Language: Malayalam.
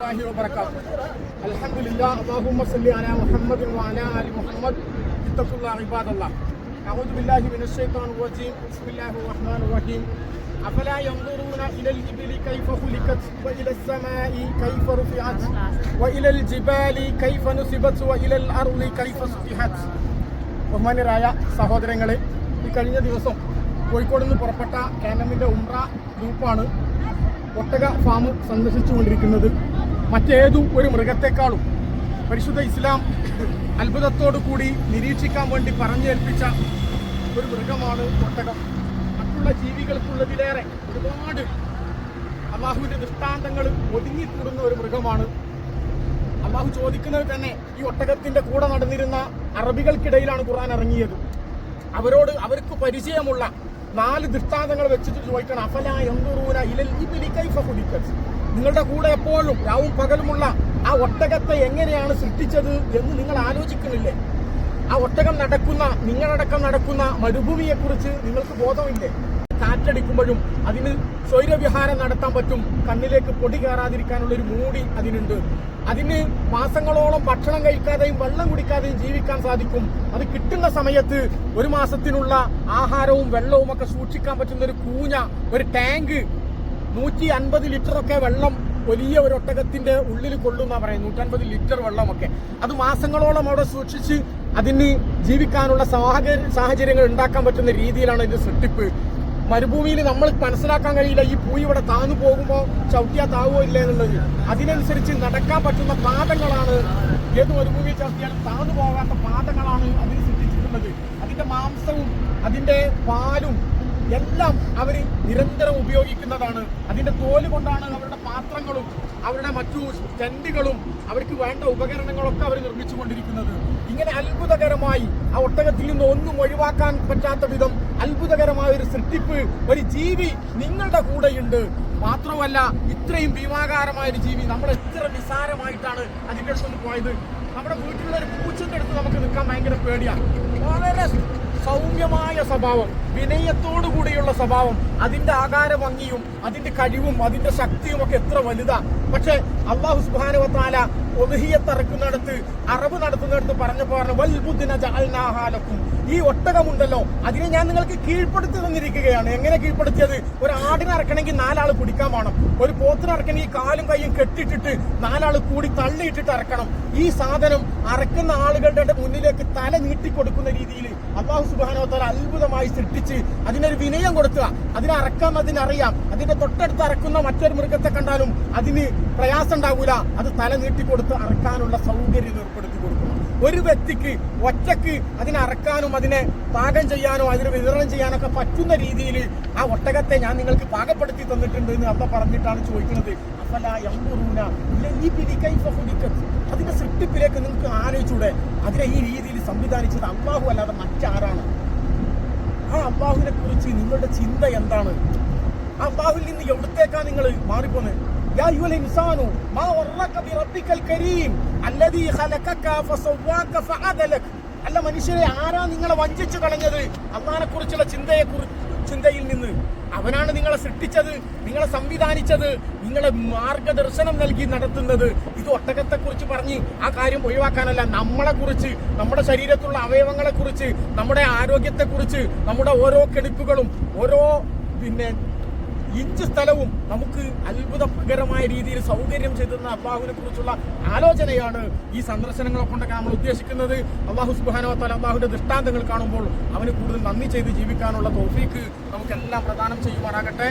الله وبركاته الحمد لله اللهم صل على محمد وعلى ال محمد اتقوا الله عباد الله اعوذ بالله من الشيطان الرجيم بسم الله الرحمن الرحيم افلا ينظرون الى الابل كيف خلقت والى السماء كيف رفعت والى الجبال كيف نصبت والى الارض كيف سطحت ബഹുമാന്യരായ സഹോദരങ്ങളെ ഈ കഴിഞ്ഞ ദിവസം കോഴിക്കോട് നിന്ന് പുറപ്പെട്ട കാനമിന്റെ ഉംറ ഗ്രൂപ്പാണ് ഒട്ടക ഫാം സന്ദർശിച്ചുകൊണ്ടിരിക്കുന്നത് മറ്റേതു ഒരു മൃഗത്തെക്കാളും. പരിശുദ്ധ ഇസ്ലാം അത്ഭുതത്തോടു കൂടി നിരീക്ഷിക്കാൻ വേണ്ടി പറഞ്ഞേൽപ്പിച്ച ഒരു മൃഗമാണ് ഒട്ടകം. മറ്റുള്ള ജീവികൾക്കുള്ളതിലേറെ ഒരുപാട് അള്ളാഹുവിന്റെ ദൃഷ്ടാന്തങ്ങൾ ഒതുങ്ങിക്കൂടുന്ന ഒരു മൃഗമാണ്. അള്ളാഹു ചോദിക്കുന്നത് തന്നെ ഈ ഒട്ടകത്തിന്റെ കൂടെ നടന്നിരുന്ന അറബികൾക്കിടയിലാണ് ഖുർആൻ ഇറങ്ങിയത്. അവരോട് അവർക്ക് പരിചയമുള്ള നാല് ദൃഷ്ടാന്തങ്ങൾ വെച്ചിട്ട് ചോദിക്കണം. അഫല എന്തുറൂന ഇലൽ ഇബ്ലി കൈഫ ഖുലിഖത് നിങ്ങളുടെ കൂടെ എപ്പോഴും രാവും പകലുമുള്ള ആ ഒട്ടകത്തെ എങ്ങനെയാണ് സൃഷ്ടിച്ചത് എന്ന് നിങ്ങൾ ആലോചിക്കുന്നില്ലേ? ആ ഒട്ടകം നടക്കുന്ന നിങ്ങളടക്കം നടക്കുന്ന മരുഭൂമിയെക്കുറിച്ച് നിങ്ങൾക്ക് ബോധമില്ലേ? കാറ്റടിക്കുമ്പോഴും അതിന് സ്വൈരവിഹാരം നടത്താൻ പറ്റും. കണ്ണിലേക്ക് പൊടി കയറാതിരിക്കാനുള്ള ഒരു മൂടി അതിനുണ്ട്. അതിന് മാസങ്ങളോളം ഭക്ഷണം കഴിക്കാതെയും വെള്ളം കുടിക്കാതെയും ജീവിക്കാൻ സാധിക്കും. അത് കിട്ടുന്ന സമയത്ത് ഒരു മാസത്തിനുള്ള ആഹാരവും വെള്ളവും ഒക്കെ സൂക്ഷിക്കാൻ പറ്റുന്ന ഒരു കൂഞ്ഞ ഒരു ടാങ്ക് നൂറ്റി അൻപത് ലിറ്റർ ഒക്കെ വെള്ളം വലിയ ഒരു ഒട്ടകത്തിന്റെ ഉള്ളിൽ കൊള്ളുന്ന പറയും നൂറ്റൻപത് ലിറ്റർ വെള്ളമൊക്കെ. അത് മാസങ്ങളോളം അവിടെ സൂക്ഷിച്ച് അതിന് ജീവിക്കാനുള്ള സാഹചര്യ സാഹചര്യങ്ങൾ ഉണ്ടാക്കാൻ പറ്റുന്ന രീതിയിലാണ് ഇതിന്റെ സൃഷ്ടിപ്പ്. മരുഭൂമിയിൽ നമ്മൾ മനസ്സിലാക്കാൻ കഴിയില്ല ഈ പൂയി ഇവിടെ താന്നു പോകുമ്പോൾ ചവിട്ടിയാ താവോ ഇല്ല എന്നുള്ളത്. അതിനനുസരിച്ച് നടക്കാൻ പറ്റുന്ന പാദങ്ങളാണ്. ഏത് മരുഭൂമിയിൽ ചവിട്ടിയാലും താന്നു പോകാത്ത പാദങ്ങളാണ് അതിന് സൃഷ്ടിച്ചിട്ടുള്ളത്. അതിന്റെ മാംസവും അതിന്റെ പാലും എല്ലാം അവർ നിരന്തരം ഉപയോഗിക്കുന്നതാണ്. അതിന്റെ തോൽ കൊണ്ടാണ് അവരുടെ പാത്രങ്ങളും അവരുടെ മറ്റു ടെന്റുകളും അവർക്ക് വേണ്ട ഉപകരണങ്ങളൊക്കെ അവർ നിർമ്മിച്ചുകൊണ്ടിരിക്കുന്നത്. ഇങ്ങനെ അത്ഭുതകരമായി ആ ഒട്ടകത്തിൽ നിന്ന് ഒന്നും ഒഴിവാക്കാൻ പറ്റാത്ത വിധം അത്ഭുതകരമായ ഒരു സൃഷ്ടിപ്പ് ഒരു ജീവി നിങ്ങളുടെ കൂടെയുണ്ട്. മാത്രമല്ല ഇത്രയും ഭീമാകാരമായ ഒരു ജീവി നമ്മൾ എത്ര നിസാരമായിട്ടാണ് അതിന്റെ അടുത്ത് പോയത്. നമ്മുടെ വീട്ടിലുള്ള ഒരു പൂച്ചന്റെ അടുത്ത് നമുക്ക് നിൽക്കാൻ ഭയങ്കര പേടിയാണ് വളരെ സൗമ്യമായ സ്വഭാവം വിനയത്തോടു കൂടിയുള്ള സ്വഭാവം അതിന്റെ ആകാര ഭംഗിയും അതിന്റെ കഴിവും അതിന്റെ ശക്തിയും ഒക്കെ എത്ര വലുതാ. പക്ഷെ അള്ളാഹു സുബാനുവത്താല ഒതുഹിയത്തിറക്കുന്നിടത്ത് അറബ് നടത്തുന്നിടത്ത് പറഞ്ഞപ്പോ പറഞ്ഞു വൽബുദ്ദിന ജഅൽനാഹാലക്കും ഈ ഒട്ടകമുണ്ടല്ലോ അതിനെ ഞാൻ നിങ്ങൾക്ക് കീഴ്പ്പെടുത്തി തന്നിരിക്കുകയാണ്. എങ്ങനെ കീഴ്പ്പെടുത്തിയത്? ഒരു ആടിനെ ഇറക്കണമെങ്കിൽ നാലാൾ കുടിക്കാൻ വേണം. ഒരു പോത്തിനെ ഇറക്കണമെങ്കിൽ കാലും കൈയും കെട്ടിട്ടിട്ട് നാലാൾ കൂടി തള്ളിയിട്ടിട്ട് ഇറക്കണം ഈ സാധനം അറക്കുന്ന ആളുകളുടെ മുന്നിലേക്ക് തല നീട്ടിക്കൊടുക്കുന്ന രീതിയിൽ അള്ളാഹു സുബാനോത്തല അത്ഭുതമായി സൃഷ്ടിച്ച് അതിനൊരു വിനയം കൊടുക്കുക. അതിനെ അറക്കാൻ അതിനറിയാം. അതിന്റെ തൊട്ടടുത്ത് അറക്കുന്ന മറ്റൊരു മൃഗത്തെ കണ്ടാലും അതിന് പ്രയാസം ഉണ്ടാകൂല അത് തല നീട്ടിക്കൊടുത്ത് അറക്കാനുള്ള സൗകര്യം കൊടുക്കണം ഒരു വ്യക്തിക്ക് ഒറ്റയ്ക്ക് അതിനെ അറക്കാനും അതിനെ പാകം ചെയ്യാനോ അതിന് വിതരണം ചെയ്യാനൊക്കെ പറ്റുന്ന രീതിയിൽ ആ ഒട്ടകത്തെ ഞാൻ നിങ്ങൾക്ക് പാകപ്പെടുത്തി തന്നിട്ടുണ്ട് എന്ന് അമ്മ പറഞ്ഞിട്ടാണ് ചോദിക്കുന്നത്. അതിന്റെ സൃഷ്ടിപ്പിലേക്ക് നിങ്ങൾക്ക് ആലോചിച്ചൂടെ? അതിനെ ഈ രീതിയിൽ സംവിധാനിച്ചത് അള്ളാഹു അല്ലാതെ മറ്റാരാണ്? ആ അള്ളാഹുവിനെ കുറിച്ച് നിങ്ങളുടെ ചിന്ത എന്താണ്? ആ അള്ളാഹുവിൽ നിന്ന് എവിടത്തേക്കാ നിങ്ങൾ മാറിപ്പോന്നത് യാ أيها الإنسان ما ورك بربك الكريم الذي خلقك ഫസവ്വാക فعدلك. അല്ല മനുഷ്യരെ ആരാ നിങ്ങളെ വഞ്ചിച്ചു കളഞ്ഞത്? അള്ളാനെ കുറിച്ചുള്ള ചിന്തയെ ചിന്തയിൽ നിന്ന്. അവനാണ് നിങ്ങളെ സൃഷ്ടിച്ചത് നിങ്ങളെ സംവിധാനിച്ചത് നിങ്ങളെ മാർഗദർശനം നൽകി നടത്തുന്നത്. ഇത് ഒട്ടകത്തെ കുറിച്ച് പറഞ്ഞ് ആ കാര്യം ഒഴിവാക്കാനല്ല. നമ്മളെ കുറിച്ച് നമ്മുടെ ശരീരത്തിലുള്ള അവയവങ്ങളെ കുറിച്ച് നമ്മുടെ ആരോഗ്യത്തെ കുറിച്ച് നമ്മുടെ ഓരോ കെടുപ്പുകളും ഓരോ പിന്നെ ഇഞ്ച് സ്ഥലവും നമുക്ക് അത്ഭുതകരമായ രീതിയിൽ സൗകര്യം ചെയ്തുന്ന അള്ളാഹുവിനെ കുറിച്ചുള്ള ആലോചനയാണ് ഈ സന്ദർശനങ്ങളെ കൊണ്ടൊക്കെ നമ്മൾ ഉദ്ദേശിക്കുന്നത്. അള്ളാഹു സുബാനോ തല അള്ളാഹുവിന്റെ ദൃഷ്ടാന്തങ്ങൾ കാണുമ്പോൾ അവന് കൂടുതൽ നന്ദി ചെയ്ത് ജീവിക്കാനുള്ള തോഫീക്ക് നമുക്കെല്ലാം പ്രദാനം ചെയ്യുവാനാകട്ടെ